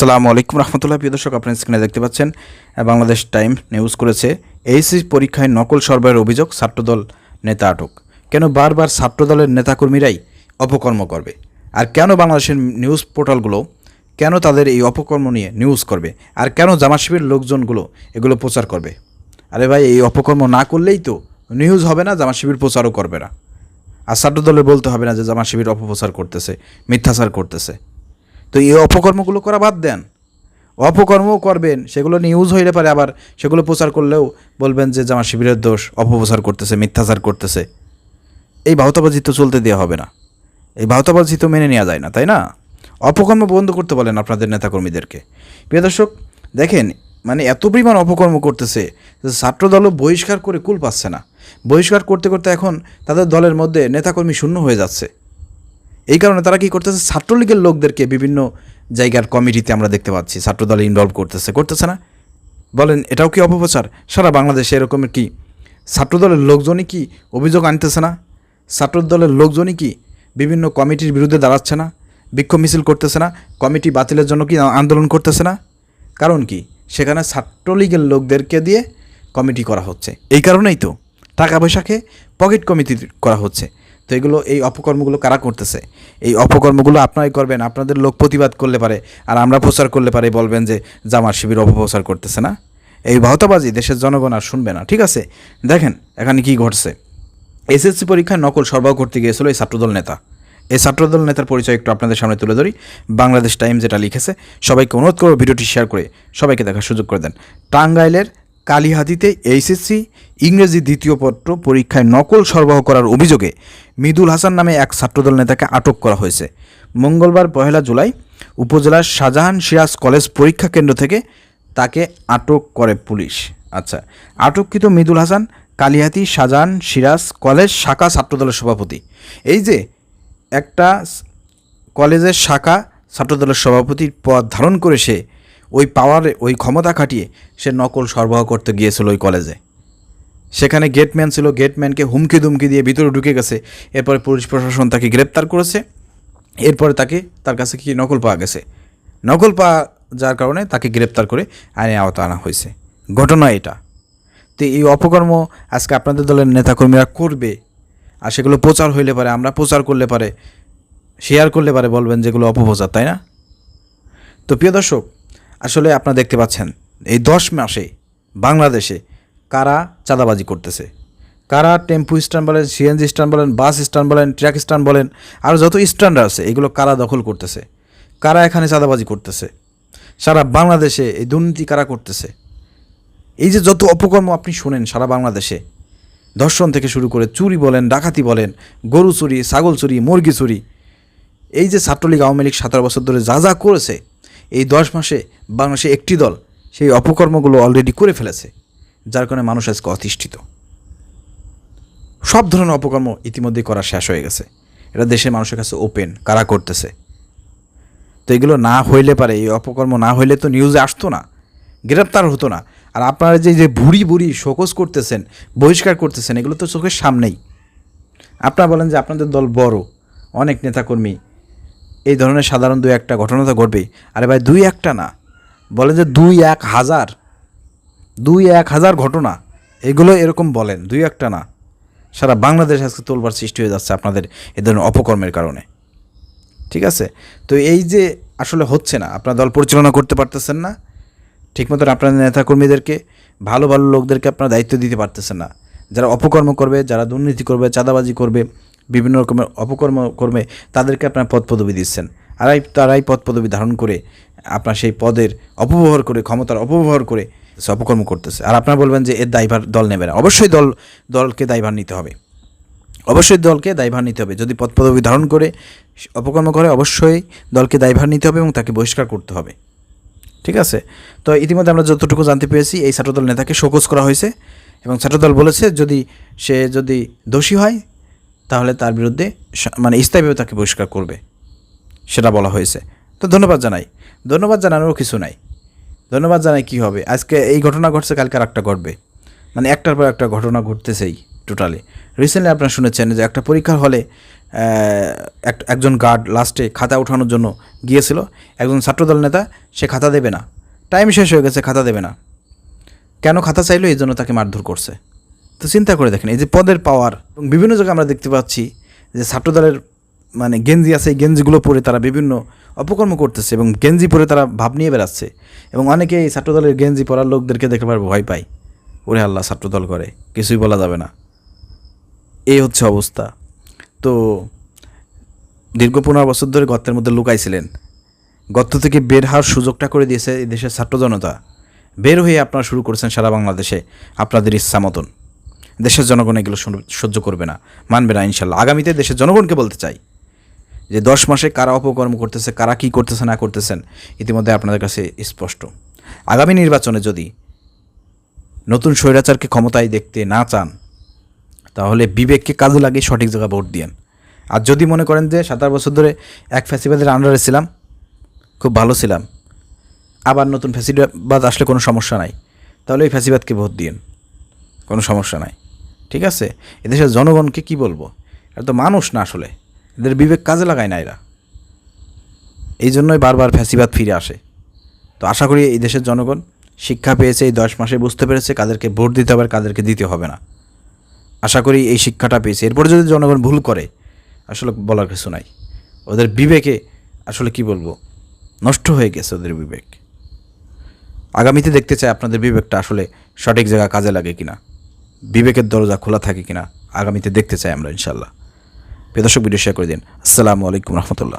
আসসালামু আলাইকুম রহমতুল্লাহ। প্রিয় দর্শক, আপনার স্ক্রিনে দেখতে পাচ্ছেন বাংলাদেশ টাইম নিউজ করেছে এইচএসসি পরীক্ষায় নকল সরবরাহের অভিযোগ ছাত্রদল নেতা আটক। কেন বারবার ছাত্রদলের নেতাকর্মীরাই অপকর্ম করবে? আর কেন বাংলাদেশের নিউজ পোর্টালগুলো কেন তাদের এই অপকর্ম নিয়ে নিউজ করবে? আর কেন জামাশিবির লোকজনগুলো এগুলো প্রচার করবে? আরে ভাই, এই অপকর্ম না করলেই তো নিউজ হবে না জামাত শিবির প্রচারও করবে না। আর ছাত্রদলের বলতে হবে না যে জামাত শিবির অপপ্রচার করতেছে, মিথ্যাচার করতেছে। তো এই অপকর্মগুলো করা বাদ দেন। অপকর্মও করবেন, সেগুলো নিউজ হইলে পারে, আবার সেগুলো প্রচার করলেও বলবেন যে জামা শিবিরের দোষ, অপপ্রচার করতেছে, মিথ্যাচার করতেছে। এই ভাওতাবাজি তো চলতে দেওয়া হবে না। এই ভাওতাবাজি তো মেনে নেওয়া যায় না, তাই না? অপকর্ম বন্ধ করতে বলেন আপনাদের নেতাকর্মীদেরকে। প্রিয় দর্শক, দেখেন মানে এত পরিমাণ অপকর্ম করতেছে যে ছাত্রদলও বহিষ্কার করে কুল পাচ্ছে না। বহিষ্কার করতে করতে এখন তাদের দলের মধ্যে নেতাকর্মী শূন্য হয়ে যাচ্ছে। এই কারণে তারা কি করতেছে? ছাত্রলীগের লোকদেরকে বিভিন্ন জায়গার কমিটিতে আমরা দেখতে পাচ্ছি। ছাত্রদলে ইনভলভ করতেছে। করতেছে না? বলেন, এটাও কি অপপ্রচার? সারা বাংলাদেশে এরকম কি? ছাত্রদলের লোকজনই কি অভিযোগ আনতেছে না? ছাত্রদলের লোকজনই কি বিভিন্ন কমিটির বিরুদ্ধে দাঁড়াচ্ছে না? বিক্ষোভ মিছিল করতেছে না? কমিটি বাতিলের জন্য কি আন্দোলন করতেছে না? কারণ কি? সেখানে ছাত্রলীগের লোকদেরকে দিয়ে কমিটি করা হচ্ছে। এই কারণেই তো টাকা পয়সাকে পকেট কমিটি করা হচ্ছে। তো এগুলো এই অপকর্মগুলো কারা করতেছে? এই অপকর্মগুলো আপনারাই করবেন, আপনাদের লোক প্রতিবাদ করলে পারে, আর আমরা প্রচার করলে পারে বলবেন যে জামার শিবির অপপ্রচার করতেছে না? এই ভাওতাবাজি দেশের জনগণ আর শুনবে না, ঠিক আছে? দেখেন এখানে কি ঘটছে। এসএসসি পরীক্ষায় নকল সরবরাহ করতে গিয়েছিল এই ছাত্রদল নেতা। এই ছাত্রদল নেতার পরিচয় একটু আপনাদের সামনে তুলে ধরি। বাংলাদেশ টাইম যেটা লিখেছে, সবাইকে অনুরোধ করব ভিডিওটি শেয়ার করে সবাইকে দেখার সুযোগ করে দেন। টাঙ্গাইলের কালীহাতিতে এইচএসসি, ইংরেজি দ্বিতীয় পত্র পরীক্ষায় নকল সরবরাহ করার অভিযোগে মিদুল হাসান নামে এক ছাত্রদল নেতাকে আটক করা হয়েছে। মঙ্গলবার পহেলা জুলাই উপজেলার শাহজাহান সিরাজ কলেজ পরীক্ষা কেন্দ্র থেকে তাকে আটক করে পুলিশ। আচ্ছা আটককৃত মৃদুল হাসান কালিহাতি শাহজাহান সিরাজ কলেজ শাখা ছাত্রদলের সভাপতি। এই যে একটা কলেজের শাখা ছাত্রদলের সভাপতির পদ ধারণ করে সে ওই পাওয়ারে, ওই ক্ষমতা খাটিয়ে সে নকল সরবরাহ করতে গিয়েছিল ওই কলেজে। সেখানে গেটম্যান ছিল, গেটম্যানকে হুমকি দুমকি দিয়ে ভিতরে ঢুকে গেছে। এরপরে পুলিশ প্রশাসন তাকে গ্রেপ্তার করেছে। এরপরে তাকে, তার কাছে কি নকল পাওয়া গেছে? নকল পাওয়া যার কারণে তাকে গ্রেপ্তার করে আইনে আওতা আনা হয়েছে। ঘটনা এটা। তো এই অপকর্ম আজকে আপনাদের দলের নেতাকর্মীরা করবে। আর সেগুলো প্রচার হইলে পারে, আমরা প্রচার করলে পারে শেয়ার করলে পারে বলবেন যেগুলো অপপ্রচার, তাই না? তো প্রিয় দর্শক আসলে আপনারা দেখতে পাচ্ছেন, এই দশ মাসে বাংলাদেশে কারা চাঁদাবাজি করতেছে? কারা টেম্পু স্ট্যান্ড বলেন, সিএনজি স্ট্যান্ড বলেন, বাস স্ট্যান্ড বলেন, ট্রাক স্ট্যান্ড বলেন, আর যত স্ট্যান্ড আছে, এগুলো কারা দখল করতেছে? কারা এখানে চাঁদাবাজি করতেছে? সারা বাংলাদেশে এই দুর্নীতি কারা করতেছে? এই যে যত অপকর্ম আপনি শোনেন সারা বাংলাদেশে, ধর্ষণ থেকে শুরু করে চুরি বলেন, ডাকাতি বলেন, গরু চুরি, ছাগল চুরি, মুরগি চুরি, এই যে ছাত্রলীগ আওয়ামী লীগ সতেরো বছর ধরে যা যা করেছে এই দশ মাসে বাংলাদেশে একটি দল সেই অপকর্মগুলো অলরেডি করে ফেলেছে, যার কারণে মানুষ আজকে অতিষ্ঠিত। সব ধরনের অপকর্ম ইতিমধ্যেই করা শেষ হয়ে গেছে। এটা দেশের মানুষের কাছে ওপেন কারা করতেছে? তো এগুলো না হইলে পারে, এই অপকর্ম না হইলে তো নিউজে আসতো না, গ্রেপ্তার হতো না। আর আপনারা যে যে ভুড়ি ভুড়ি শোকস করতেছেন, বহিষ্কার করতেছেন, এগুলো তো চোখের সামনেই। আপনারা বলেন যে আপনাদের দল বড়, অনেক নেতাকর্মী এই ধরনের সাধারণ দুই একটা ঘটনা তো ঘটবেই। আরে ভাই, দুই একটা না। বলেন যে দুই এক হাজার। দুই এক হাজার ঘটনা। এগুলো এরকম বলেন, দুই একটা না। সারা বাংলাদেশ আজকে তোলবার সৃষ্টি হয়ে যাচ্ছে আপনাদের এ ধরনের অপকর্মের কারণে। ঠিক আছে? তো এই যে আসলে হচ্ছে না, আপনার দল পরিচালনা করতে পারতেছেন না। ঠিক মতন আপনার নেতাকর্মীদেরকে, ভালো ভালো লোকদেরকে আপনার দায়িত্ব দিতে পারতেছেন না। যারা অপকর্ম করবে, যারা দুর্নীতি করবে, চাঁদাবাজি করবে বিভিন্ন রকমের অপকর্ম করবে তাদেরকে আপনার পদ পদবি দিচ্ছেন। আর এই তারাই পদ পদবি ধারণ করে আপনার সেই পদের অপব্যবহার করে, ক্ষমতার অপব্যবহার করে অপকর্ম করতেছে। আর আপনারা বলবেন যে এর দায়ভার দল নেবে না। অবশ্যই দল, দলকে দায়ভার নিতে হবে। অবশ্যই দলকে দায়ভার নিতে হবে। যদি পদ পদবি ধারণ করে, অপকর্ম করে, অবশ্যই দলকে দায়ভার নিতে হবে এবং তাকে বহিষ্কার করতে হবে। ঠিক আছে? তো ইতিমধ্যে আমরা যতটুকু জানতে পেরেছি, এই ছাত্রদল নেতাকে শোকজ করা হয়েছে এবং ছাত্রদল বলেছে যদি সে যদি দোষী হয় তাহলে তার বিরুদ্ধে মানে স্থায়ীভাবে তাকে বহিষ্কার করবে। সেটা বলা হয়েছে। তো ধন্যবাদ জানাই। ধন্যবাদ জানানোর কিছু নাই। ধন্যবাদ জানাই কী হবে। আজকে এই ঘটনা ঘটছে, কালকে আর একটা ঘটবে। মানে একটার পর একটা ঘটনা ঘটতেছেই টোটালি রিসেন্টলি আপনারা শুনেছেন যে একটা পরীক্ষার হলে এক- একজন গার্ড লাস্টে খাতা ওঠানোর জন্য গিয়েছিল। একজন ছাত্রদল নেতা, সে খাতা দেবে না। টাইম শেষ হয়ে গেছে, খাতা দেবে না। কেন খাতা চাইলো? এই জন্য তাকে মারধর করছে। তো চিন্তা করে দেখেন, এই যে পদের পাওয়ার এবং বিভিন্ন জায়গায় আমরা দেখতে পাচ্ছি যে ছাত্রদলের মানে গেঞ্জি আছে, এই গেঞ্জিগুলো পরে তারা বিভিন্ন অপকর্ম করতেছে এবং গেঞ্জি পরে তারা ভাব নিয়ে বেড়াচ্ছে এবং অনেকে এই ছাত্রদলের গেঞ্জি পরার লোকদেরকে দেখতে পারব, ভয় পায় ওরে আল্লাহ, ছাত্রদল করে, কিছুই বলা যাবে না। এই হচ্ছে অবস্থা। তো দীর্ঘ পনেরো বছর ধরে গর্তের মধ্যে লুকাইছিলেন। গর্ত থেকে বের হওয়ার সুযোগটা করে দিয়েছে এই দেশের ছাত্র জনতা। বের হয়ে আপনারা শুরু করেছেন সারা বাংলাদেশে আপনাদের ইচ্ছা মতন। দেশের জনগণ এগুলো সহ্য করবে না। মানবে না, ইনশাল্লাহ। আগামীতে দেশের জনগণকে বলতে চাই যে দশ মাসে কারা অপকর্ম করতেছে, কারা কী করতেছে, না করতেছেন, ইতিমধ্যে আপনাদের কাছে স্পষ্ট। আগামী নির্বাচনে যদি নতুন স্বৈরাচারকে ক্ষমতায় দেখতে না চান, তাহলে বিবেককে কাজে লাগিয়ে সঠিক জায়গায় ভোট দিয়েন। আর যদি মনে করেন যে সাতার বছর ধরে এক ফ্যাসিবাদের আন্ডারে ছিলাম, খুব ভালো ছিলাম, আবার নতুন ফ্যাসিবাদ আসলে কোনো সমস্যা নাই, তাহলে ওই ফ্যাসিবাদকে ভোট দিয়েন। কোনো সমস্যা নাই। ঠিক আছে? এদেশের জনগণকে কি বলব? এরা তো মানুষ না আসলে। এদের বিবেক কাজে লাগায় না এরা। এই জন্যই বারবার ফ্যাসিবাদ ফিরে আসে। তো আশা করি এই দেশের জনগণ শিক্ষা পেয়েছে, এই দশ মাসে বুঝতে পেরেছে কাদেরকে ভোট দিতে হবে কাদেরকে দিতে হবে না। আশা করি এই শিক্ষাটা পেয়েছে। এরপরে যদি জনগণ ভুল করে, আসলে বলার কিছু নাই। ওদের বিবেকে আসলে কি বলব? নষ্ট হয়ে গেছে ওদের বিবেক। আগামীতে দেখতে চাই আপনাদের বিবেকটা আসলে সঠিক জায়গায় কাজে লাগে কিনা। বিবেকের দরজা খোলা থাকে কিনা আগামীতে দেখতে চাই আমরা ইনশাল্লাহ প্রিয় দর্শক ভিডিও শেয়ার করে দিন। আসসালামু আলাইকুম রহমতুল্লাহ।